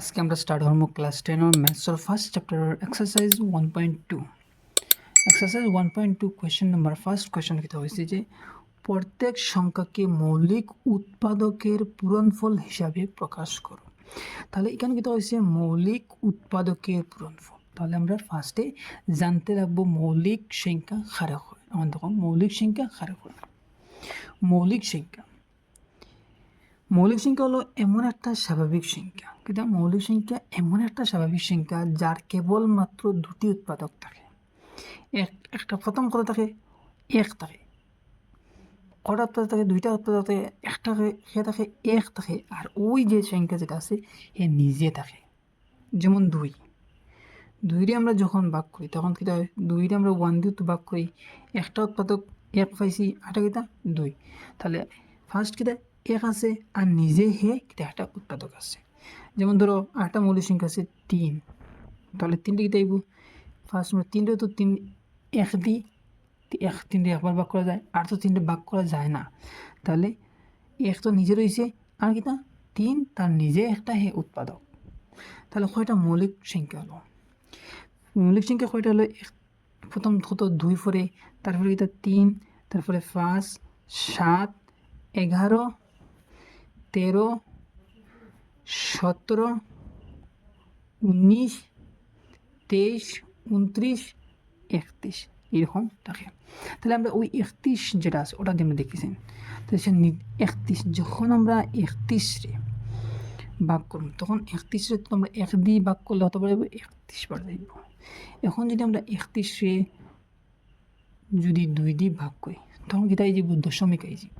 আজকে আমরা স্টার্ট করব ক্লাস টেনের ম্যাথসের first chapter exercise one point two exercise one point two question number first question কী হয়েছে যে, প্রত্যেক সংখ্যাকে মৌলিক উৎপাদকের পূরণফল হিসাবে প্রকাশ করো। তাহলে এখানে কী হয়েছে মৌলিক উৎপাদকের পূরণফল। তাহলে আমরা ফার্স্টে জানতে রাখব মৌলিক সংখ্যা খারাপ হয়? আমার দেখো, মৌলিক সংখ্যা খারাপ হয়? মৌলিক সংখ্যা। মৌলিক সংখ্যা হলো এমন একটা স্বাভাবিক সংখ্যা। কিন্তু মৌলিক সংখ্যা এমন একটা স্বাভাবিক সংখ্যা যার কেবলমাত্র দুটি উৎপাদক থাকে। এক, একটা প্রথম কথা থাকে? এক থাকে। কটা উৎপাদক থাকে? দুইটা উৎপাদক থাকে। একটা সে থাকে, এক থাকে। আর ওই যে সংখ্যা যেটা আছে, সে নিজে থাকে। যেমন দুই। দুইরে আমরা যখন ভাগ করি, তখন কী হয়? দুইরে আমরা ওয়ান দিয়ে ভাগ করি। একটা উৎপাদক এক পাইছি আটা কিতা দুই। তাহলে ফার্স্ট কিতা এক আছে আর নিজে হে একটা উৎপাদক আছে যেমন ধরো আটটা মৌলিক সংখ্যা আছে তিন তাহলে তিনটে কিতা আইব। ফার্স্ট আমরা তিনটে তো তিন, এক দি এক তিনটে একবার ভাগ করা যায়, আর তো তিনটে ভাগ করা যায় না। তাহলে এক তো নিজে রয়েছে, আর কিতা তিন, তার নিজে একটা হে উৎপাদক। তাহলে কয়টা মৌলিক সংখ্যা হলো? মৌলিক সংখ্যা কয়টা হলো? প্রথম কত দুই পরে, তারপরে এটা তিন, তারপরে পাঁচ, সাত, এগারো তেরো, সতেরো, উনিশ, তেইশ, উনত্রিশ, একত্রিশ। এরকম থাকে। তাহলে আমরা ওই একত্রিশ যেটা আছে, ওটা দিয়ে আমরা দেখেছি তাহলে সে একত্রিশ, যখন আমরা একত্রিশে ভাগ করব, তখন একত্রিশে আমরা এক দিয়ে ভাগ করলে হতে পারে, একত্রিশ বার যাইব এখন যদি আমরা একত্রিশে যদি দুই দিয়ে ভাগ করি, তখন কি তাই যাব দশমিক আই যাব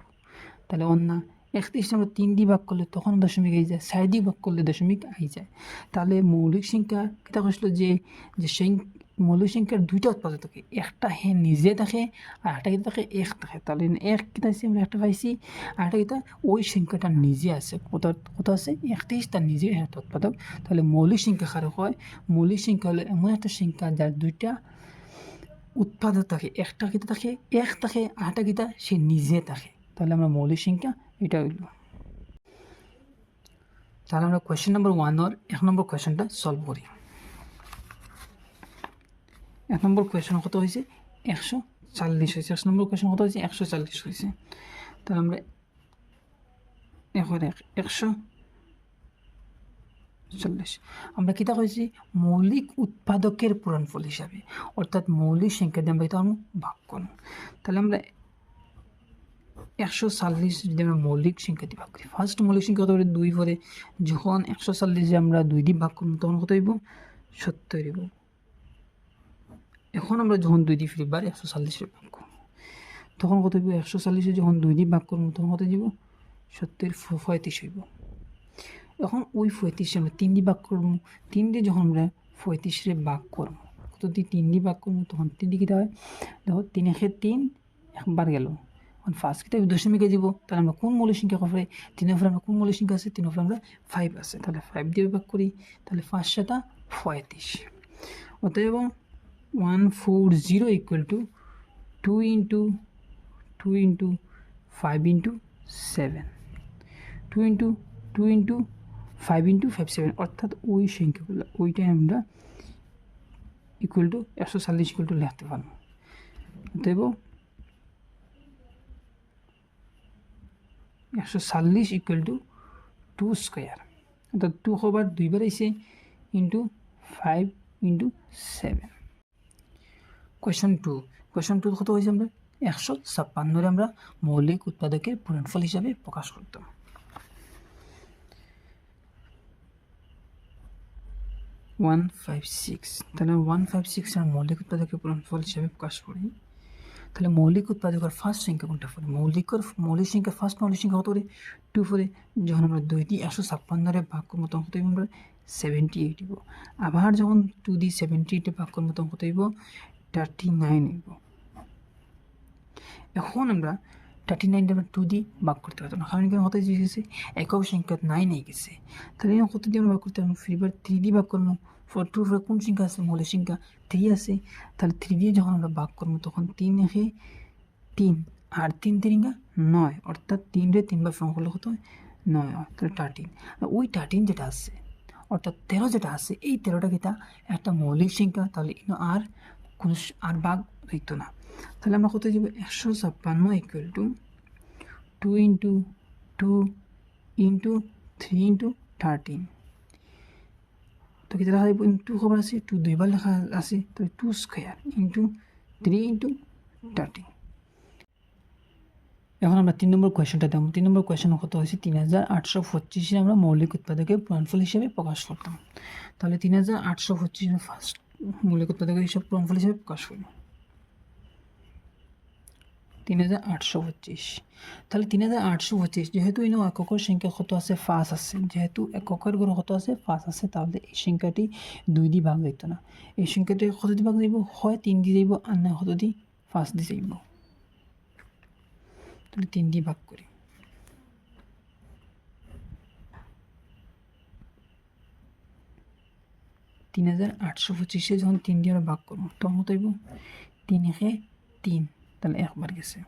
তাহলে অন্য একত্রিশে আমরা তিন দিয়ে ভাগ করলে তখন দশমিক আই যায় চার দিয়ে ভাগ করলে দশমিক আই যায়। তাহলে মৌলিক সংখ্যা কিতা কৈছিল যে যে মৌলিক সংখ্যার দুইটা উৎপাদক থাকে, একটা হে নিজে থাকে আর একটা কিতা থাকে, এক থাকে। তাহলে এক কিতা আছে আমরা একটা পাইছি, আর একটা কিতা ওই সংখ্যাটা নিজে আছে। কোথাও কোথাও আছে? একত্রিশ তার নিজে একটা উৎপাদক। তাহলে মৌলিক সংখ্যা খারাপ হয় মৌলিক সংখ্যা হলো এমন একটা সংখ্যা যার দুইটা উৎপাদক থাকে, একটা কিতা থাকে, এক থাকে, আরেকটা কিতা সে নিজে থাকে। তাহলে আমরা মৌলিক সংখ্যা এটা হইল। তাহলে আমরা কোয়েশ্চেন নাম্বার ওয়ানের এক নম্বর কোয়েশ্চেনটা সলভ করি। এক নম্বর কোয়েশ্চন কত হয়েছে একশো চাল্লিশ হয়েছে এক নম্বর কোয়েশ্চন কত হয়েছে একশো চাল্লিশ হয়েছে তাহলে আমরা এখন এক একশো চল্লিশ। আমরা কিতা কইছি? মৌলিক উৎপাদকের পূরণফল হিসাবে। অর্থাৎ মৌলিক সংখ্যা দিয়ে আমরা এটা ভাগ করব। তাহলে আমরা একশো চল্লিশ যদি আমরা মৌলিক সংখ্যা দিয়ে ভাগ করি। ফার্স্ট মৌলিক সংখ্যা কত হবে দুই পরে যখন একশো চল্লিশে আমরা দুই দিয়ে ভাগ করব, তখন কত হইব? সত্তর হইব। এখন আমরা যখন দুই দিয়ে ফিরিবার একশো চল্লিশে ভাগ করব, তখন কত হইব? একশো চল্লিশে যখন দুই দিয়ে ভাগ করব, তখন কত দিব সত্তর পঁয়ত্রিশ হইব। এখন ওই পঁয়ত্রিশে আমরা তিন দিয়ে ভাগ করব তিন দিয়ে যখন আমরা পঁয়ত্রিশে ভাগ করব, কত দিয়ে তিন দিয়ে ভাগ করব, তখন তিন দিয়ে কীটা হয়? দেখো, তিন একে তিন, একবার গেল। ফার্স্ট কিটা দশমিকে দিব, তাহলে আমরা কোন মৌলিক সংখ্যা কবে তিনের উপরে আমরা কোন মৌলিক সংখ্যা আছে? তিনের উপরে আমরা ফাইভ আছে। তাহলে ফাইভ দিয়ে ভাগ করি, তাহলে ফার্স্ট সেটা পঁয়ত্রিশ। অতএব one four zero equal to two into two into five into seven two into two into five into five seven অর্থাৎ ওই সংখ্যাগুলো ওইটাই আমরা ইকুয়াল টু একশো চল্লিশ ইকুয়াল টু লিখতে পারব। অতএব একশো চল্লিশ ইকুয়াল টু টু স্কোয়ার অর্থাৎ টু হবার দুইবার আইসে into five into seven question two question two কত হয়েছে আমরা? একশো ছাপ্পান্নরে আমরা মৌলিক উৎপাদকের পূরণফল হিসাবে প্রকাশ করতাম। ওয়ান ফাইভ সিক্স তাহলে ওয়ান ফাইভ সিক্স আমরা মৌলিক উৎপাদকের পূরণফল হিসাবে প্রকাশ করি। তাহলে মৌলিক উৎপাদকের ফার্স্ট সংখ্যা কোনটা পড়ে? মৌলিকর মৌলিক সংখ্যা ফার্স্ট মৌলিক সংখ্যা কত করে টু পরে যখন আমরা দুই দিয়ে একশো ছাপ্পান্নরে ভাগ করব, তখন কত আমরা সেভেন্টি এইট হইব। আবার যখন টু দিয়ে সেভেন্টি এইটে ভাগ করব, তখন কত হইব? থার্টি নাইন হইব। এখন আমরা থার্টি নাইনটা আমরা টু দিয়ে ভাগ করতে পারতাম না। কারণ এখানে কত গেছে একক সংখ্যা নাইন হয়ে গেছে। তাহলে কত দিয়ে আমরা ভাগ করতে পারব? ফিরবার থ্রি দিয়ে ভাগ করব। ফোর টু ফোর কোন সংখ্যা আছে? মৌলিক সংখ্যা থ্রি আছে। তাহলে থ্রি দিয়ে যখন আমরা ভাগ করব, তখন তিন একে তিন। আর তিন তিরিঙ্গা নয়। অর্থাৎ তিন রে তিনবার ফর্ম করলে কত নয় তাহলে থার্টিন ওই থার্টিন যেটা আছে, অর্থাৎ তেরো যেটা আছে, এই তেরোটা কিতা একটা মৌলিক সংখ্যা তাহলে আর কোনো আর ভাগ হইতো না। তাহলে আমরা কত যাব একশো ছাপ্পান্ন equal to two into two into three into thirteen কেতিয়া লেখা যাব টু খবর আছে টু দুইবার লেখা আছে, তো two square into three into thirty এখন আমরা তিন নম্বর কোয়েশনটা দেবো তিন নম্বর কোয়েশন কত হয়েছে তিন হাজার আটশো পঁচিশে আমরা মৌলিক উৎপাদকের পূরণফল হিসেবে প্রকাশ করতাম তাহলে তিন হাজার আটশো পঁচিশে ফার্স্ট মৌলিক উৎপাদকের হিসাব পূরণফল হিসেবে প্রকাশ করি তিন হাজার আটশো পঁচিশ। তাহলে তিন হাজার আটশো পঁচিশ, যেহেতু ইনো এককের সংখ্যা কত আছে? ফাঁস আছে। যেহেতু এককের গড় কত আছে? ফাঁস আছে। তাহলে এই সংখ্যাটি দুই দিয়ে ভাগ যাইত না। এই সংখ্যাটি কত দিয়ে ভাগ যাইব? হয় তিন দিয়ে যাইব আর না কত দিয়ে? ফাঁস দিয়ে যাইব। তাহলে তিন দিয়ে ভাগ করি। তিন হাজার আটশো পঁচিশে যখন তিন দিয়ে আমরা ভাগ করব, তখন হইব? তিন একে তিন। তাহলে একবার গেছে।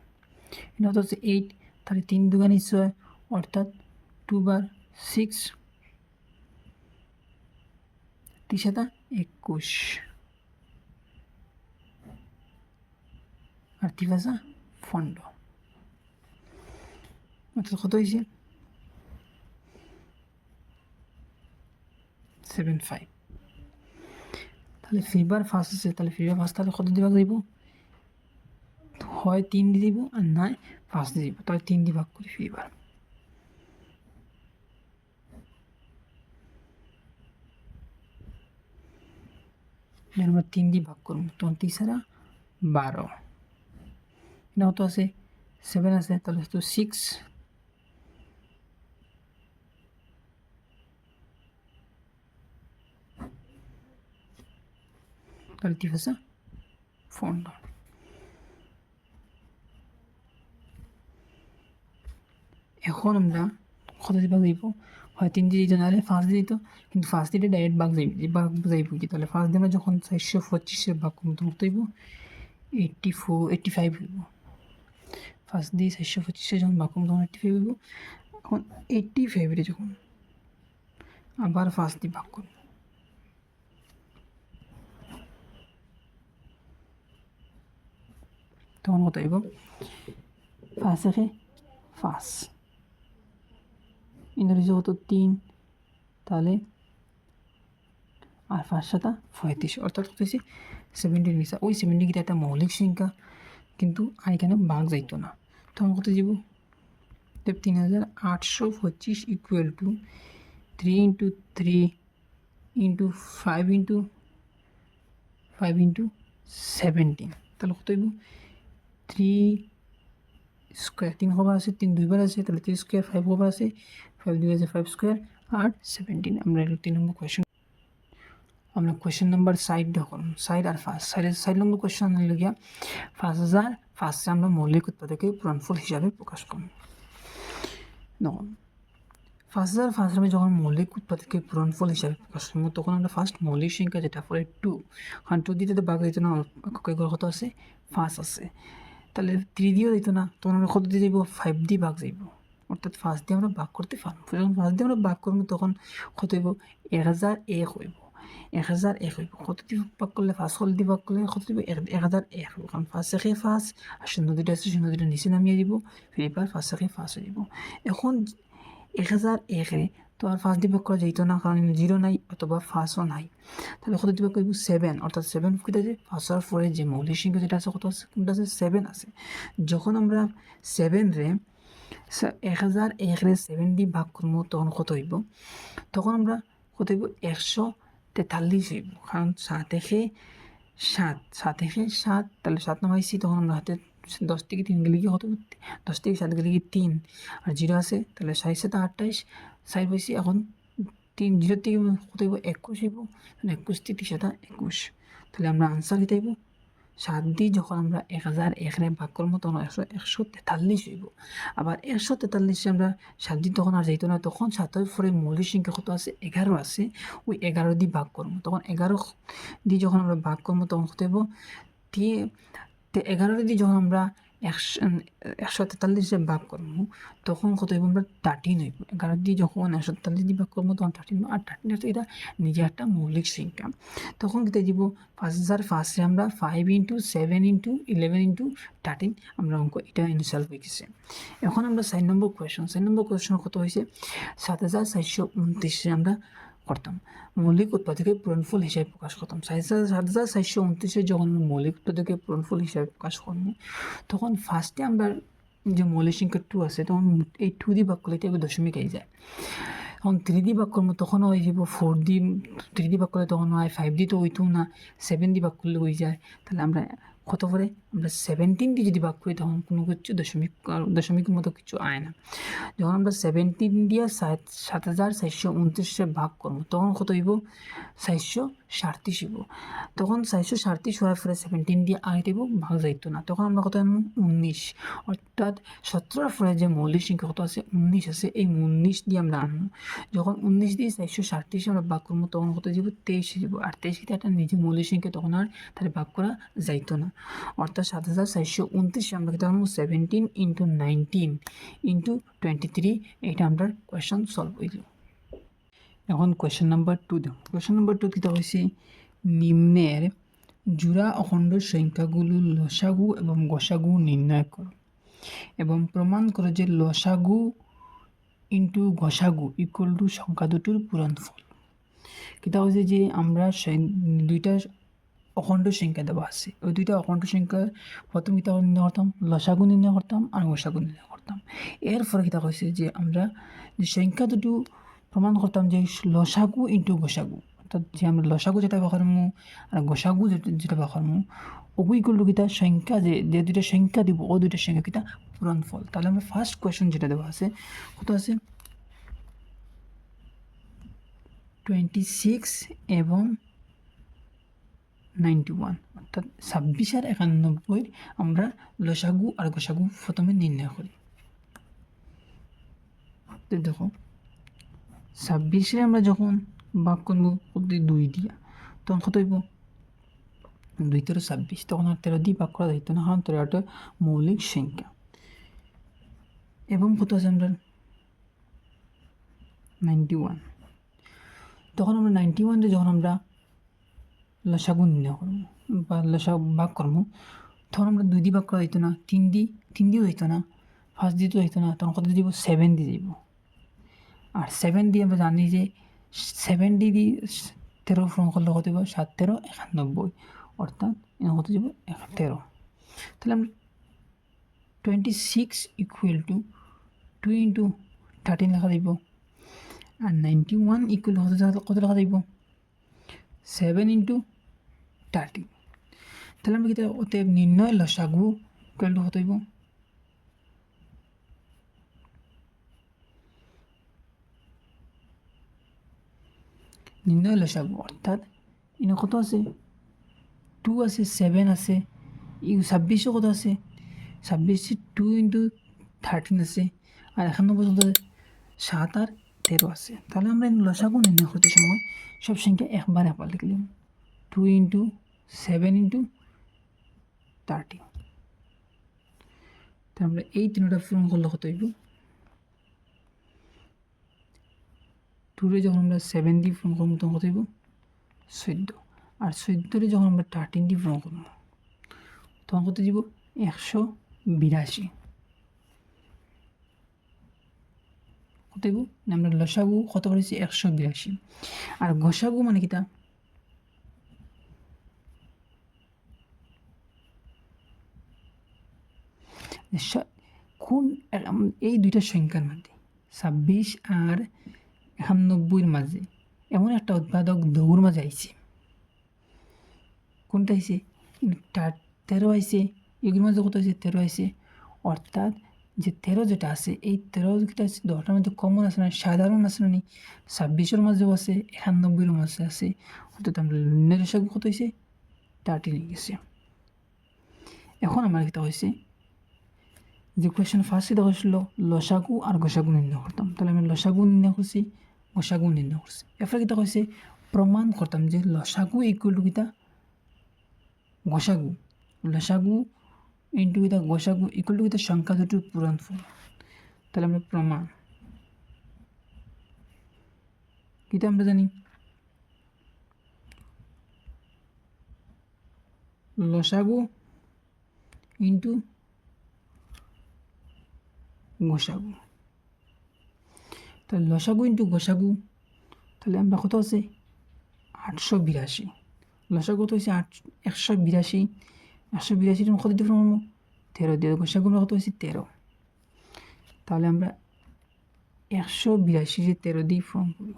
এটা হচ্ছে এইট তাহলে তিন দুগানি ছয় অর্থাৎ টু বার সিক্স তিসাতা একুশ। আর তিবাসা পনেরো। অর্থাৎ কত হয়েছে? সেভেন ফাইভ তাহলে ফিবার ফার্স্ট আছে তাহলে ফিবার ফার্স্ট তাহলে কত দিবা দিব হয় তিন দিব আর নয় পাঁচ দিব। তাহলে তিন দিয়ে ভাগ করি ফিবার আমরা তিন দিয়ে ভাগ করব। তখন তিসারা বারো। এটা তো আছে সেভেন আছে, তাহলে তো সিক্স তাহলে কি হয়েছে? ফোনটা এখন আমরা কত দিয়ে ভাগ যাইব? হয় তিন দিয়ে দিত, নাহলে ফার্স্ট দিয়ে দিত। কিন্তু ফার্স্ট দিয়ে ডাইরেক্ট ভাগ যাইব ভাগ যাইব কি? তাহলে ফার্স্ট আমরা যখন চারশো পঁচিশের ভাগ করব তখন কত হইব এইট্টি ফোর এইট্টি ফাইভ হইব। ফার্স্ট দিয়ে চারশো পঁচিশে যখন ভাগ করব তখন এইট্টি ফাইভ হইব। এখন এইট্টি ফাইভে যখন, আবার ফার্স্ট দিয়ে ভাগ করব তখন কত হইব? ফার্স্ট ফার্স্ট ইংরেজি কত তিন, তাহলে আর ফার্স্ট সাতা পঁয়ত্রিশ। অর্থাৎ হয়েছে? সেভেন্টিন মিশা ওই সেভেন্টি কিন্তু একটা মৌলিক সংখ্যা, কিন্তু আর এখানে ভাগ যাইতো না। তখন কত যাব? তিন হাজার আটশো পঁচিশ equal to three into three into five into five into seventeen তাহলে কত হইব? থ্রি স্কোয়ার তিন খবর আছে, তিন দুইবার আছে, তাহলে থ্রি স্কোয়ার ফাইভ খবর আছে ফাইভ দুই আছে ফাইভ স্কোয়ার আর সেভেন্টিন আমরা এটা তিন নম্বর কোয়েশন আমরা কোয়েশন নাম্বার সাইড দেখুন সাইড আর ফার্স্ট সাইডের সাইড নম্বর কোয়েশন আনলে গিয়া পাঁচ হাজার ফার্স্টে আমরা মৌলিক উৎপাদকে পূরণফল হিসাবে প্রকাশ করব। দেখুন পাঁচ হাজার ফার্স্ট আমি যখন মৌলিক উৎপাদকে পূরণফল হিসাবে প্রকাশ করব, তখন আমরা ফার্স্ট মৌলিক সংখ্যা যেটা পরে টু কারণ টু দিতে তো বাঘ দিত না কত আছে ফার্স্ট আছে। তাহলে থ্রি দিয়েও দিত না। তখন আমরা কত দিয়ে যাইব? ফাইভ দিয়ে ভাগ যাইব। অর্থাৎ ফার্স্ট দিয়ে আমরা ভাগ করতে পারব। যখন ফার্স্ট দিয়ে আমরা ভাগ করব, তখন কত হইব? এক হাজার এক হইব। এক হাজার এক হইব। কত দিয়ে ভাগ করলে ফার্স্ট হল দিয়ে ভাগ করলে কত দিব এক হাজার এক হইব। কারণ ফার্স্ট একে ফার্স্ট আর শূন্য দুইটা আছে, শূন্য দুইটা নিচে নামিয়ে দিব। ফির এবার ফার্স্ট একে ফার্স্ট হয়ে যাব এখন এক হাজার একে তো আর ফার্স্ট দিয়ে ভাগ করা যাইতো না, কারণ জিরো নাই অথবা ফার্স্টও নাই। তাহলে কত দিবা কইব সেভেন অর্থাৎ সেভেন কেটে যে? ফার্স্টের পরে যে মৌলিক সংখ্যা যেটা আছে, কত আছে? কোনটা আছে? সেভেন আছে। যখন আমরা সেভেন রে এক হাজার এক রে সেভেন দিয়ে ভাগ করব, তখন কত হইব? তখন আমরা কত হইব? একশো তেতাল্লিশ হইব। কারণ সাত একে সাত সাত একে সাত, তাহলে সাত নামাইছি তখন আমরা হাতে দশ থেকে তিন গেলে কি কত? দশ থেকে সাত গেলে কি তিন। আর জিরো আছে, তাহলে সাইজ সাথে আঠাইশ সাইড পাইছি এখন তিন, জিরো থেকে কত হইব? একুশ হইব। একুশ থেকে সাথে একুশ। তাহলে আমরা আনসার দিতে হইব সাত দিয়ে যখন আমরা এক হাজার একরে ভাগ করব, তখন একশো একশো তেতাল্লিশ হইব। আবার একশো তেতাল্লিশে আমরা সাত দিয়ে তখন আর যাইতো না, তখন সাতের পরে মৌলিক সংখ্যা কত আছে? এগারো আছে। ওই এগারো দিয়ে ভাগ করব। তখন এগারো দিয়ে যখন আমরা ভাগ করব, তখন কত হইব? দিয়ে এগারো দিয়ে যখন আমরা একশো তেতাল্লিশে ভাগ করব, তখন কত হইব আমরা থার্টিন হইব। এগারো দিয়ে যখন একশো তেতাল্লিশ দিয়ে ভাগ করব, তখন থার্টিন আর থার্টিন হচ্ছে এটা নিজে একটা মৌলিক সংখ্যা। তখন কেটে দিব পাঁচ হাজার ফার্স্টে আমরা five into seven into eleven into thirteen আমরা অঙ্ক এটা ইনসাল হয়ে গেছে। এখন আমরা সাইন নম্বর কোয়েশন সাইন নম্বর কোয়েশন কত হয়েছে সাত হাজার চারশো উনত্রিশে আমরা করতাম। মৌলিক উৎপাদকে পূরণফল হিসাবে প্রকাশ করতাম। সাত হাজার চারশো উনত্রিশে যখন মৌলিক উৎপাদকে পূরণফল হিসাবে প্রকাশ করব, তখন ফার্স্টে আমরা যে মৌলিক সংখ্যা টু আছে, তখন এই টু দি বাক্য লিখতে হবে দশমিক আই যায়। এখন থ্রি দি বাক করব তখন হয়ে যাব ফোর ডি থ্রি বাক করলে তখন হয় ফাইভ দি তো হইতো না সেভেন ডি বাক করলে হয়ে যায়। তাহলে আমরা কত করে? আমরা সেভেন্টিন দিয়ে যদি ভাগ করি, তখন কোনো কিছু দশমিক দশমিকের মতো কিছু আয় না। যখন আমরা সেভেন্টিন দিয়ে সাত সাত হাজার চারশো উনত্রিশে ভাগ করব, তখন কত হইব? চারশো সাতত্রিশ হইব। তখন চারশো সাতত্রিশ হওয়ার পরে সেভেন্টিন দিয়ে আয় দিব ভাগ যাইতো না। তখন আমরা কত আনব? উনিশ। অর্থাৎ সতেরোর পরে যে মৌলিক সংখ্যা কত আছে? উনিশ আছে। এই উনিশ দিয়ে আমরা আনব। যখন উনিশ দিয়ে চারশো সাতত্রিশ আমরা ভাগ করব, তখন কত যাব তেইশে যাব আর তেইশ একটা নিজে মৌলিক সংখ্যা, তখন আর তাহলে ভাগ করা যাইতো না। অর্থাৎ সাত হাজার চারশো উনত্রিশে আমরা কিন্তু আনব seventeen into nineteen into twenty three এইটা আমরা কোয়েশন সলভ হইল এখন কোয়েশন নাম্বার টু দেব কোয়েশন নাম্বার টু কী হয়েছে নিম্নের জোড়া অখণ্ড সংখ্যাগুলো লসাগু এবং গসাগু নির্ণয় করো এবং প্রমাণ করো যে লসাগু ইন্টু গসাগু ইকুয়াল টু সংখ্যা দুটোর পূরণফল কিতা হচ্ছে যে আমরা দুইটা অখণ্ড সংখ্যা দেওয়া আছে। ওই দুইটা অখণ্ড সংখ্যা প্রথম কিতা নির্ণয় করতাম লসাগু নির্ণয় করতাম আর গসাগু নির্ণয় করতাম এর ফলে কিতা হয়েছে যে আমরা যে সংখ্যা দুটো প্রমাণ করতাম যে লসাগু ইন্টু গোসাগু। অর্থাৎ যে আমরা লসাগু যেটা বাখারমু আর গোসাগু যেটা বাখারমু ওগুইগুলো কিতা সংখ্যা যে যে দুইটা সংখ্যা দিব ও দুইটা সংখ্যা কিতা পূরণ ফল। তাহলে আমরা ফার্স্ট কোয়েশন যেটা দেওয়া আছে, কত আছে? টোয়েন্টি সিক্স এবং নাইনটি ওয়ান অর্থাৎ ছাব্বিশ আর একানব্বই আমরা লসাগু আর গোসাগু প্রথমে নির্ণয় করি। দেখো, ছাব্বিশে আমরা যখন ভাগ করব দুই দিয়া, তখন কত হইব? দুই তেরো ছাব্বিশ। তখন আর তেরো দিয়ে ভাগ করা যাইত না কারণ তেরো একটা মৌলিক সংখ্যা। এবং কত আছে আমরা? নাইনটি ওয়ান তখন আমরা নাইনটি ওয়ানে যখন আমরা লসাগু নির্ণয় বা লসা ভাগ করব তখন আমরা দুই দিয়ে ভাগ করা হইতো না, তিন দি, তিন দিও হইতো না ফার্স্ট দিয়ে হইতো না, তখন কত দিব? সেভেন দিয়ে দিব। আর সেভেন দিয়ে আমরা জানি যে সেভেন ডি দি তেরো ফোন করলে কত দিব সাত তেরো, একানব্বই। অর্থাৎ এনে কত যাব এক তেরো তাহলে আমরা twenty six equal to two into thirteen লেখা দিব। আর নাইনটি ওয়ান ইকুয়াল কত কত লেখা দিব? সেভেন ইন্টু থার্টি তাহলে আমরা কিন্তু অতএব নির্ণয় লসাগু ইকুয়াল টু কত হইব নির্ণয় লসাগু অর্থাৎ ইনে কত আছে টু আছে সেভেন আছে ই ছাব্বিশও কত আছে ছাব্বিশে টু ইন্টু থার্টিন আছে আর এখানে পর্যন্ত সাত আর তেরো আছে তাহলে আমরা লসাগু নির্ণয় করতে সময় সব সংখ্যা একবার একবার লিখলাম two into seven into thirty তাহলে আমরা এই তিনটা পূরণ করলে কত হইব? টুরে যখন আমরা সেভেন দিয়ে পূরণ করব, তখন কত হইব? চোদ্দ। আর চোদ্দোরে যখন আমরা থার্টিন দিয়ে পূরণ করব, তখন কত দিব একশো বিরাশি। কত হইব? আমরা লসাগু কত করেছি? একশো বিরাশি। আর ঘষাগু মানে কিতা কোন এই দুইটা সংখ্যার মধ্যে। ছাব্বিশ আর একানব্বইয়ের মাঝে এমন একটা উৎপাদক দৌড় মাঝে আইছে। কোনটা আইছে তেরো আইছে এগুলোর মাঝে কত আছে তেরো আইছে অর্থাৎ যে তেরো যেটা আছে, এই তেরো যেটা আছে, দশটার মধ্যে কমন আছে না, সাধারণ আছে না ছাব্বিশের মাঝেও আছে একানব্বইয়ের মাঝে আছে। অর্থাৎ আমরা কত হয়েছে থার্টি নিয়ে গেছে। এখন আমার কিতা হয়েছে যে কোয়েশন ফার্স্টে দেখা হয়েছিল, লসাগু আর গোসাগু নির্ণয় করতাম। তাহলে আমি লসাগু নির্ণয় করছি, গোসাগু নির্ণয় করছি। এরপরে কিতা হয়েছে প্রমাণ করতাম যে লসাগু ইকুয়াল টু কিতা? গোসাগু। লসাগু ইন্টু কিতা? গোসাগু ইকুয়াল টু কিতা? সংখ্যা দুটোর পূরণফল তাহলে আমরা প্রমাণ। কিতা আমরা জানি? লসাগু ইন্টু গোসাগু তাহলে লসাগু ইন্টু গোসাগু তাহলে আমরা কত আছে আটশো বিরাশি লসাগু কত হয়েছে আট একশো বিরাশি একশো বিরাশির কত দিয়ে ফর্ম তেরো দিয়ে গোসাগু আমরা কত হয়েছে তেরো তাহলে আমরা একশো বিরাশি যে তেরো দিয়ে ফর্ম করি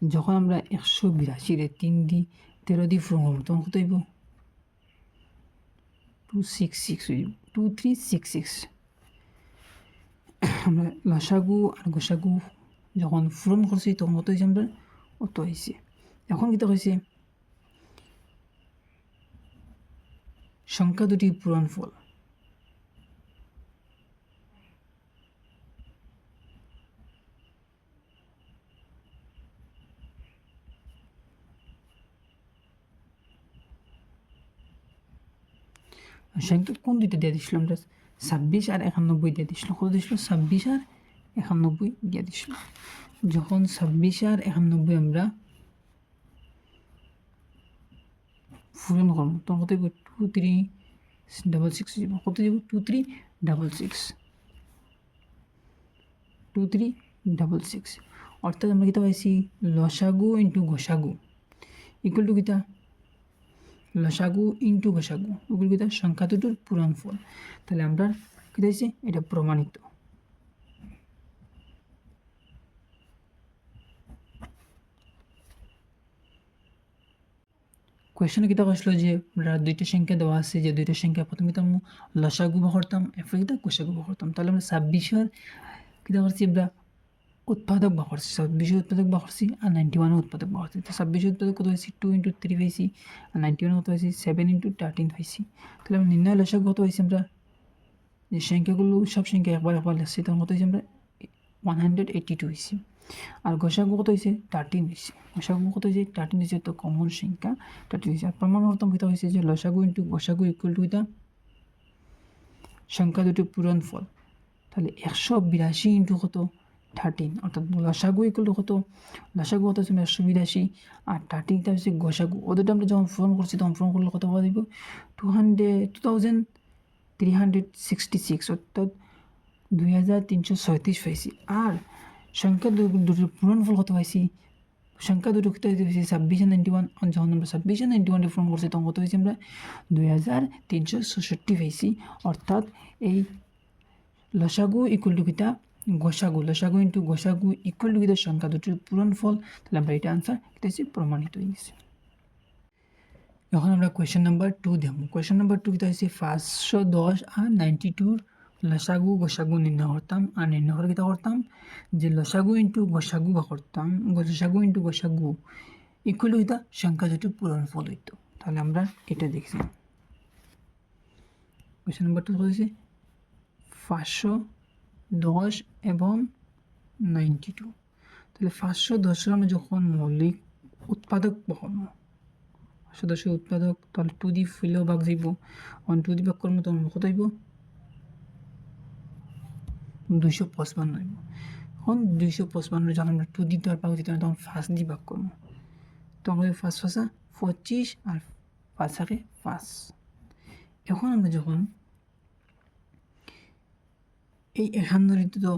যখন আমরা একশো বিরাশিরে তিন দি তেরো দি ফর্ম তখন কত হইব? Two six six two three six six আমরা লসাগু আর গোসাগু যখন পূরণ করছি, তখন কত হয়েছে আমরা? অত হয়েছে এখন কিতা হয়েছে সংখ্যা দুটি পূরণ ফল। সংখ্যা কোন দুইটা দিয়ে দিছিল আমরা ছাব্বিশ আর একানব্বই দিয়ে দিছিল কত দিছিল ছাব্বিশ আর একানব্বই দিয়ে দিছিল যখন ছাব্বিশ আর একানব্বই আমরা পূরণ করব তখন কত হইব টু থ্রি ডাবল সিক্স যাব কত যাব two three double six two three double six অর্থাৎ আমরা কিতা পাইছি লসাগু ইন্টু গোসাগু ইকুয়াল টু কিতা লসাগু ইন্টু গোসাগু ওগুলো কিতা সংখ্যা দুটোর পূরণ ফল। তাহলে আমরা কী হয়েছে এটা প্রমাণিত। কোয়েশনে কিতা আসলো যে, আমরা দুইটা সংখ্যা দেওয়া আছে, যে দুইটা সংখ্যা প্রথমে তো লসাগু বা করতাম এরপরে কোষাগু বা করতাম তাহলে আমরা ছাব্বিশের কিতা করছি আমরা উৎপাদক বা করছি ছাব্বিশের উৎপাদক বা করছি আর নাইনটি ওয়ানের উৎপাদক বা করছি তো ছাব্বিশের উৎপাদক কত হয়েছে টু ইন্টু থ্রি পাইছি আর নাইনটি ওয়ান কত হয়েছে সেভেন ইন্টু থার্টিন পাইছি। তাহলে আমরা নির্ণয় লসাগু কত হয়েছে আমরা? যে সংখ্যাগুলো, সব সংখ্যা একবার একবার লাগছে তখন কত হয়েছে আমরা? ওয়ান হান্ড্রেড এইটি টু হয়েছি আর গোসাগু কত হয়েছে থার্টিন হয়েছে গোসাগু কত হয়েছে থার্টিন হয়েছে তো কমন সংখ্যা থার্টিন হয়েছে আর প্রমাণ অর্থম কিতা হয়েছে যে লসাগু ইন্টু গোসাগু ইকুয়াল টু কিতা সংখ্যা দুটি পূরণ ফল। তাহলে একশো বিরাশি ইন্টু কত? থার্টিন অর্থাৎ লসাগু ইকুয়াল টু কত? লসাগু কত হচ্ছে? একশো বিরাশি আর থার্টিনটা হচ্ছে গোসাগু। ওদেরটা আমরা যখন ফোন করছি, তখন ফোন করলে কত পাওয়া দিব two hundred two thousand three hundred sixty six অর্থাৎ দুই হাজার তিনশো ছয়ত্রিশ পাইছি। আর সংখ্যা দুটোর পূরণফল কত পাইছি? সংখ্যা দুটো কত হয়েছে ছাব্বিশে নাইনটি ওয়ান যখন আমরা ছাব্বিশে নাইনটি ওয়ানে ফোন করছি, তখন কত হয়েছে আমরা? দুই হাজার তিনশো ছষট্টি পাইছি। অর্থাৎ এই লসাগু ইকুয়াল টু গোসাগু, লসাগু ইন্টু গোসাগু ইকুয়াল টু কিতা সংখ্যা? দুটির পূরণ ফল, তাহলে আমরা এটা আনসার এটা হচ্ছে প্রমাণিত হয়ে গেছে। এখন আমরা কোয়েশ্চেন নাম্বার টু দেখব। কোয়েশ্চেন নাম্বার টু কিতা হচ্ছে পাঁচশো দশ আর নাইনটি টুর লসাগু, গোসাগু নির্ণয় করতাম। আর নির্ণয় করে কিতা করতাম? যে লসাগু ইন্টু গোসাগু বা করতাম। গোসাগু ইন্টু গোসাগু ইকুয়াল টু কিতা সংখ্যা দুটো পূরণ ফল হইতো। তাহলে আমরা এটা দেখছি। কোয়েশ্চেন নাম্বার টু হয়েছে পাঁচশো দশ এবং নাইনটি টু তাহলে পাঁচশো দশের যখন মৌলিক উৎপাদক পাঁচশো দশের উৎপাদক, তাহলে টু দি ফুলেও ভাগ যাইব অন টু দি ভাগ করব তখন কত হইব? দুইশো পঁচপান্ন হইব। এখন দুইশো পঁচপান্ন যখন আমরা টু দি দেওয়ার ভাগ দিতে তখন ফার্স্ট দি ভাগ করব। তখন ফার্স্ট ফাঁসা পঁচিশ আর পাঁচ থাকে পাঁচ। এখন আমরা যখন এই একান্ন ঋতু তো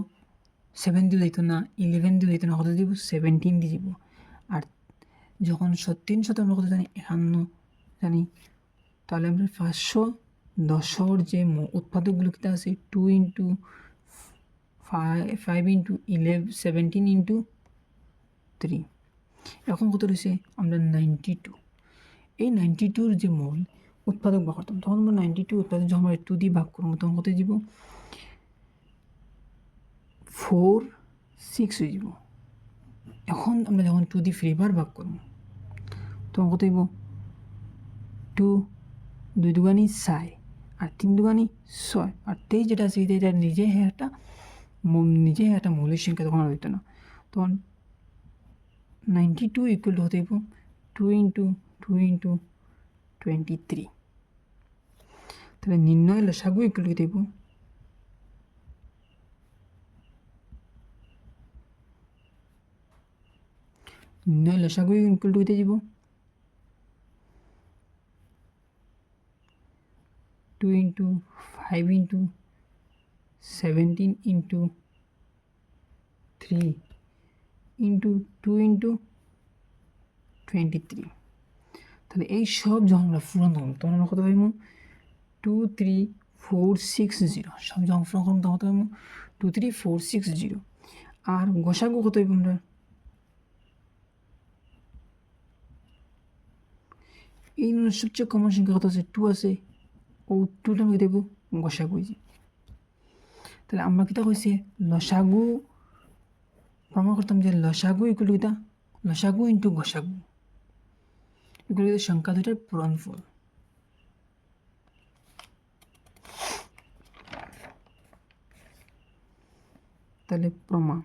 সেভেন দিয়ে দিত না ইলেভেন দিয়ে দিত না, কত দিব? সেভেন্টিন দিয়ে দিব। আর যখন সত্তিন শত আমরা কত জানি, একান্ন জানি, তাহলে আমরা পাঁচশো, দশর যে উৎপাদকগুলো কিতা আছে two into five into eleven seventeen into three এখন কত রয়েছে? আমরা নাইনটি টু এই নাইনটি টুর যে মূল উৎপাদক ভাগ করতাম তখন আমরা নাইনটি টু উৎপাদক যখন আমরা টু দিয়ে ভাগ করব, তখন কত দিব? ফোর, সিক্স হয়ে যাব। এখন আমরা যখন টু দি ফ্রিবার ভাগ করব, তখন কত হইব? টু দুই দুগানি চাই আর তিন দুগানি ছয়। আর তেইশ যেটা আছে, এটা নিজে একটা নিজে একটা মৌলিক সংখ্যা তখন হইতো না। তখন নাইনটি টু ইকুয়াল টু হতে হইব? Two into two into twenty three তাহলে নির্ণয় লসাগু ইকুয়াল টু হইব? নির্ণয় লসাগু ইকুয়াল টু হইতে যাব two into five into seventeen into three into two into twenty three তাহলে এই সব যখন আমরা পূরণ করব তখন আমরা কত পাইব? Two three four six zero সব যখন পূরণ করব তখন কত পাইব? Two three four six zero আর গোসাগু কত হইব আমরা? এই নুনের সবচেয়ে কমন সংখ্যা কত আছে টু আছে ও টুটা আমি দেবো গোসাগু তাহলে আমরা কিতা কইছে লসাগু প্রমাণ করতাম যে লসাগু ইকুয়াল কিতা লসাগু ইন্টু গোসাগু ইকুয়াল কিতা সংখ্যা দুটার পূরণফল তাহলে প্রমাণ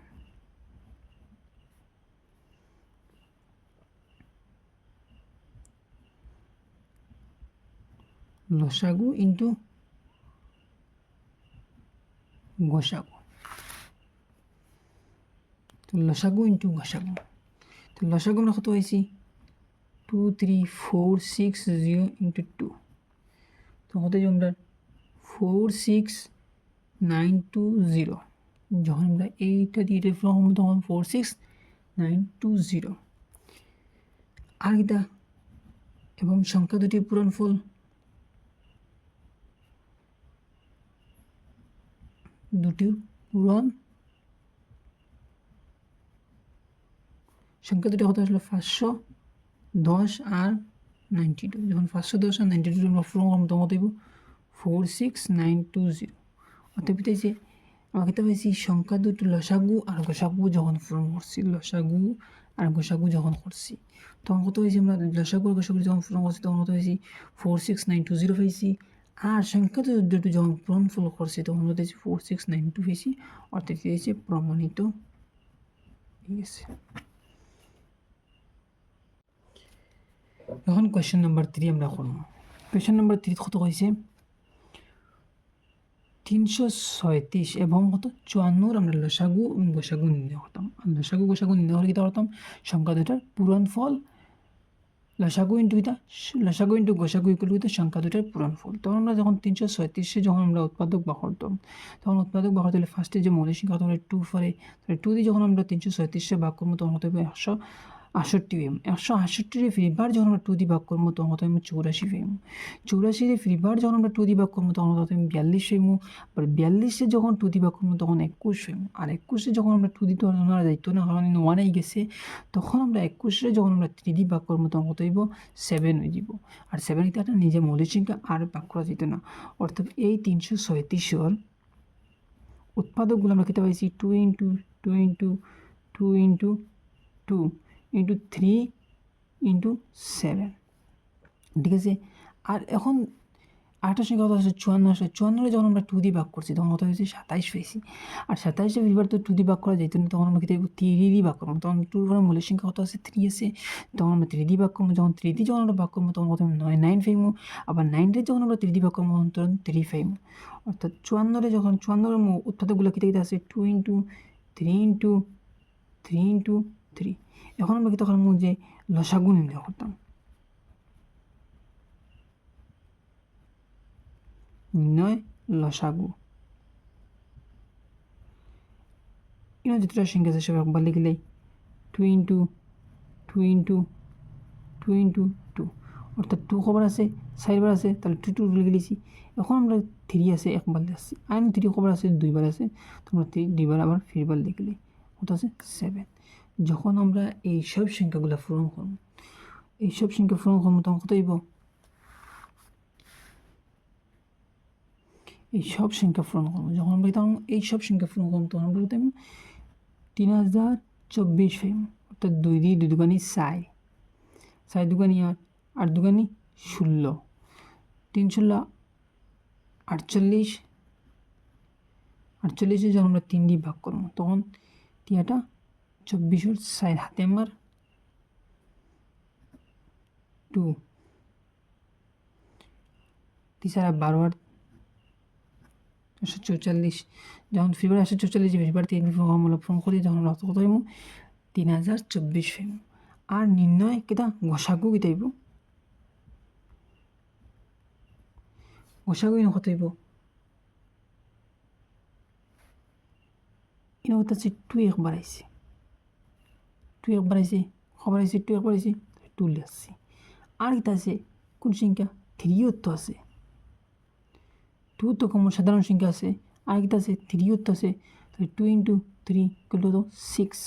লসাগু ইন্টু গোসাগু তো লসাগু ইন্টু গোসাগু তো লসাগু আমরা কত হয়েছি two three four six zero into two তো কত যে আমরা four six nine two zero যখন আমরা এইটা দিয়ে রেফার তখন four six nine two zero আর এবং সংখ্যা দুটি পূরণফল দুটির পূরণ সংখ্যা দুটি কত আসলো পাঁচশো দশ আর নাইনটি টু। যখন পাঁচশো দশ আর নাইনটি টু আমরা পূরণ করব, তখন দেব four six nine two zero অতএব যে আমাকে তো পাইছি, সংখ্যা দুটো লসাগু আর গোসাগু যখন পূরণ করছি, লসাগু আর গোসাগু যখন করছি, তখন কত হয়েছে আমরা, লসাগু আর গোসাগু যখন পূরণ করছি, তখন কত হয়েছি? Four six nine two zero পাইছি। আর সংখ্যা দুটো যখন পূরণ ফল করছি, তখন হয়েছে ফোর সিক্স নাইন টু পেয়েছি অর্থাৎ হয়েছে? প্রমাণিত ঠিক আছে এখন কোয়েশ্চেন নাম্বার থ্রি আমরা করব। কোয়েশ্চেন নাম্বার থ্রি কত হয়েছে? তিনশো ছয়ত্রিশ এবং কত? চুয়ান্নর আমরা লসাগু গোসাগু নির্ণয় করতাম। লসাগু, গোসাগু নির্ণয় করে কী করতাম সংখ্যা দুটার পূরণ ফল লসাগু ইন্টু কিতা লসাগু ইন্টু গোসাগু ইকুয়াল কিতা সংখ্যা দুটার পূরণ ফল তখন আমরা যখন তিনশো ছয়ত্রিশে যখন আমরা উৎপাদক বা করতাম তখন উৎপাদক বা করতে ফার্স্টে যে মৌলিক সংখ্যা হতো টু ফরে টু দিয়ে যখন আমরা তিনশো ছয়ত্রিশে ভাগ করব, তখন হতে হবে একশো আষট্টি ফেম একশো আষট্টির ফ্রিবার যখন আমরা টু দি ভাগ করব তখন হতে আমি চৌরাশি ফেম চৌরাশির ফ্রিবার যখন আমরা টু দি ভাগ করব তখন হতে আমি বিয়াল্লিশ ফেমু আবার বিয়াল্লিশে যখন টু দি ভাগ করব তখন একুশ ফেমু আর একুশে যখন আমরা টু দিতে আমরা যাইতো না কারণ ওয়ানেই গেছে, তখন আমরা একুশে যখন আমরা থ্রি দি ভাগ করব তখন কত হইব সেভেন হয়ে যাব। আর সেভেন এটা একটা নিজে মৌলিক সংখ্যা আর ভাগ করা যেত না। অর্থাৎ এই তিনশো ছয়ত্রিশর উৎপাদকগুলো আমরা খেতে পাইছি? Two into two into two into two into three into seven ঠিক আছে? আর এখন আটটার সঙ্গে কথা হচ্ছে চুয়ান্ন আসে চুয়ান্নরে যখন আমরা টু দি ভাগ করছি, তখন কত হয়েছে? সাতাইশ পেয়েছি আর সাতাইশে ফিরবার তো টু দি ভাগ করা যেত না তখন আমরা খেতে থ্রি দি ভাগ করব। তখন টুর পরে মূলের সংখ্যা কত আছে থ্রি আছে তখন আমরা থ্রি দি ভাগ করব। যখন থ্রি দি যখন আমরা ভাগ করব, তখন কত নয় নাইন ফাইমু আবার নাইনরে যখন আমরা থ্রি দি ভাগ করব, তখন থ্রি ফাইমু অর্থাৎ চুয়ান্নরে যখন, চুয়ান্নর উৎপাদকগুলো খেতে খেতে আছে two into three into three into three এখন আমরা কি তখন যে লসাগু নির্ণয় করতাম। নির্ণয়, লসাগু। ইনো যেটা সংখ্যা আছে সব একবার লিখলেই two into two into two into two. অর্থাৎ টু খবর আছে, চারবার আছে, তাহলে টু টু লিখে লিছি এখন আমরা থ্রি আছে, একবার আসছি আইন থ্রি খবর আছে, দুইবার আছে, তোমরা থ্রি দুইবার আবার ফিরবার লিখলে কত আছে? সেভেন যখন আমরা এই সব সংখ্যাগুলো পূরণ করব, এই সব সংখ্যা পূরণ করব, তখন কত হইব? এই সব সংখ্যা পূরণ করব। যখন আমরা তখন এই সব সংখ্যা পূরণ করব, তখন আমরা কত তিন হাজার চব্বিশ ফেম অর্থাৎ দুই দিয়ে দুই দুগানি চাই চাই দুগানি আট আট দুগানি ষোলো। তিন ষোলো, আটচল্লিশ। আটচল্লিশে যখন আমরা তিন দিয়ে ভাগ করব, তখন তিয়াটা চব্বিশের সাইড হাতে আমার টু। তিসারা বারো আর একশো চৌচল্লিশ। যখন ফেব্রুয়ারি একশো চৌচল্লিশ ফেব্রুয়ারি তিন আমরা ফোন করি যখন রক্ত কত হইব তিন হাজার চব্বিশ হইব আর নির্ণয় কেটা গসাগু কেটা হইব? ইনো কত হইব? ইনো আছে টু একবার আইছে। টু একবার আইছে খবর আইছে টু একবার আইছে টু আসছে। আর কিতা আছে? কোন সংখ্যা? থ্রিও তো আছে। টু তো কমন সাধারণ সংখ্যা আছে। আর কিতা আছে? থ্রিও তো আছে। তাহলে টু ইন্টু থ্রি করলে তো সিক্স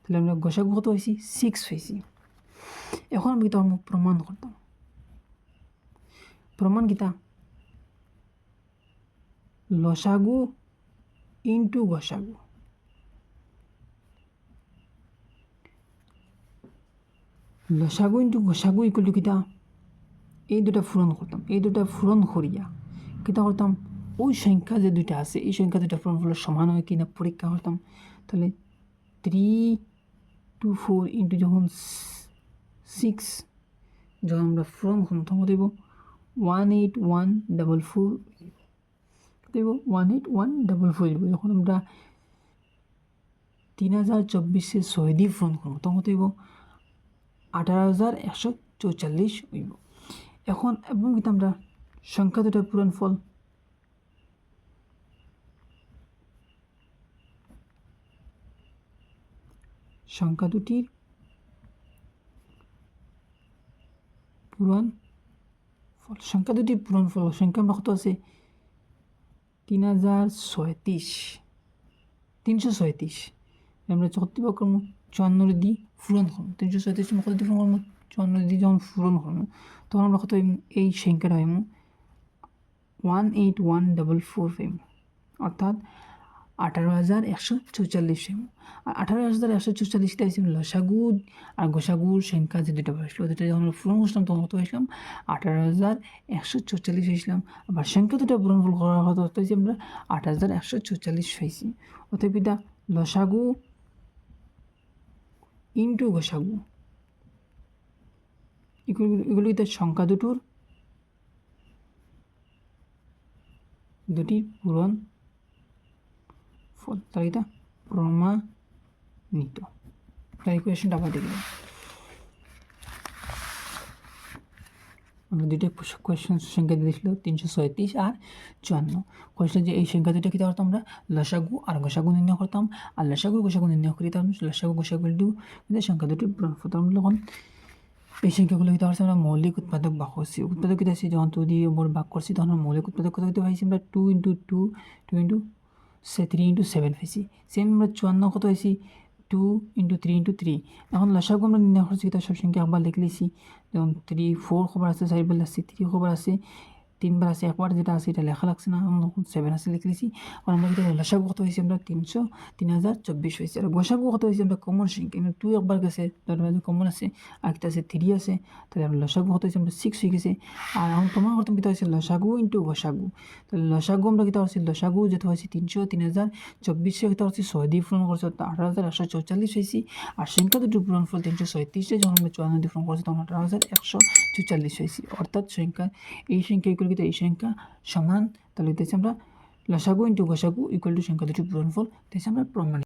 তাহলে আমরা গোসাগু কত হয়েছি সিক্স হয়েছি এখন আমি কিতা প্রমাণ করতাম। প্রমাণ কিতা? লসাগু ইন্টু গসাগু। লসাগু ইন্টু গসাগু ইকুয়াল টু কিতা? এই দুটা পূরণ করতাম এই দুটা পূরণ করিয়া কিতা করতাম ওই সংখ্যা যে দুইটা আছে, এই সংখ্যা দুটা পূরণ করলে সমান হয় কিনা পরীক্ষা করতাম তাহলে থ্রি টু ফোর ইন্টু যখন সিক্স যখন আমরা করতাম তখন দেব? One eight one double four দেব? One eight one double four দেবো। যখন আমরা তিন হাজার চব্বিশে ছয় দিয়ে করব তখন দেব? আঠারো হাজার একশো চৌচল্লিশ হইব এখন এবং কিন্তু আমরা সংখ্যা দুটা পূরণ ফল। সংখ্যা দুটির পূরণ ফল। সংখ্যা দুটির পূরণ ফল। সংখ্যা আমরা কত আছে? তিন হাজার ছয়ত্রিশ। তিনশো ছয়ত্রিশ। আমরা চুয়াত্তর করব চুয়ান্ন দি পূরণ করব তিনশো কত দিয়ে পূরণ করব চুয়ান্ন দি যখন পূরণ করব তখন আমরা কত এই সংখ্যাটা হইমু one eight one double four হইমু অর্থাৎ আঠারো হাজার একশো চৌচল্লিশ হইমু আর আঠারো হাজার একশো চৌচল্লিশটা হয়েছে লসাগু আর গোসাগুর সংখ্যা যে দুটো বসল দুটো যখন আমরা পূরণ করছিলাম তখন কত হয়েছিলাম আঠারো হাজার একশো চৌচল্লিশ হয়েছিলাম আবার সংখ্যা দুটো পূরণ করা হতো হয়েছে আমরা আট হাজার একশো চৌচল্লিশ হয়েছি অতএব এটা লসাগু ইন্টু ঘোষাগু এগুলো এগুলিতে সংখ্যা দুটোর? দুটির পূরণ ফল এটা প্রমাণিত। তাই কোয়েশনটা আবার দেখলাম আমরা দুইটা কোয়েশন সংখ্যা দিয়েছিল, তিনশো ছয়ত্রিশ আর চুয়ান্ন। কোয়েশন যে এই সংখ্যা দুইটা কী করতাম আমরা? লসাগু আর গোসাগু নির্ণয় করতাম। আর লসাগু গোসাগু নির্ণয় করি তার লসাগু গোসাগু সংখ্যা দুটি করতাম যখন এই সংখ্যাগুলো কী হচ্ছে আমরা? মৌলিক উৎপাদক বাক করছি উৎপাদক কী আছে যখন টু দিয়ে বাক করছি, তখন মৌলিক উৎপাদক কত কত পাইছি? আমরা two into two two into সে থ্রি ইন্টু সেভেন পাইছি। সেম আমরা চুয়ান্ন কত হয়েছি two into three into three এখন লসাগু আমরা নির্ণয় করছি সব সংখ্যা একবার লিখলেছি যেমন থ্রি ফোর খবর আছে চারিবার আছে থ্রি খবর আছে। তিনবার আছে, একবার যেটা আছে এটা লেখা লাগছে না সেভেন আছে লিখেছি আর আমরা যেটা লসাগু কত হয়েছে আমরা তিনশো, তিন হাজার, চব্বিশ হয়েছে। আর গোসাগু কত হয়েছে আমরা কমন সংখ্যা কিন্তু টু একবার গেছে, তার কমন আছে, আর একটা আছে থ্রি আছে, তাহলে আমরা লসাগু কত হয়েছে আমরা সিক্স হয়ে গেছে। আর এখন প্রমাণ করতাম কিতা হয়েছে? লসাগু ইন্টু গোসাগু তাহলে লসাগু আমরা কিতা হচ্ছে লসাগু যেটা হয়েছে তিনশো, তিন হাজার, চব্বিশে কিতা হচ্ছে ছয় দিয়ে পূরণ করছে আঠারো হাজার একশো চৌচল্লিশ হয়েছি। আর সংখ্যা দুটো পূরণ ফল তিনশো ছয়ত্রিশে, যখন আমরা চুয়ান্ন দিয়ে পূরণ করছি, তখন আঠারো হাজার একশো চৌচল্লিশ হয়েছি। অর্থাৎ সংখ্যা, এই সংখ্যা কিন্তু এই সংখ্যা সমান, তাহলে দেখছি আমরা লসাগু ইন্টু গোসাগু ইকুয়াল টু সংখ্যা দুটি পূরণফল, দেখছি আমরা প্রমাণ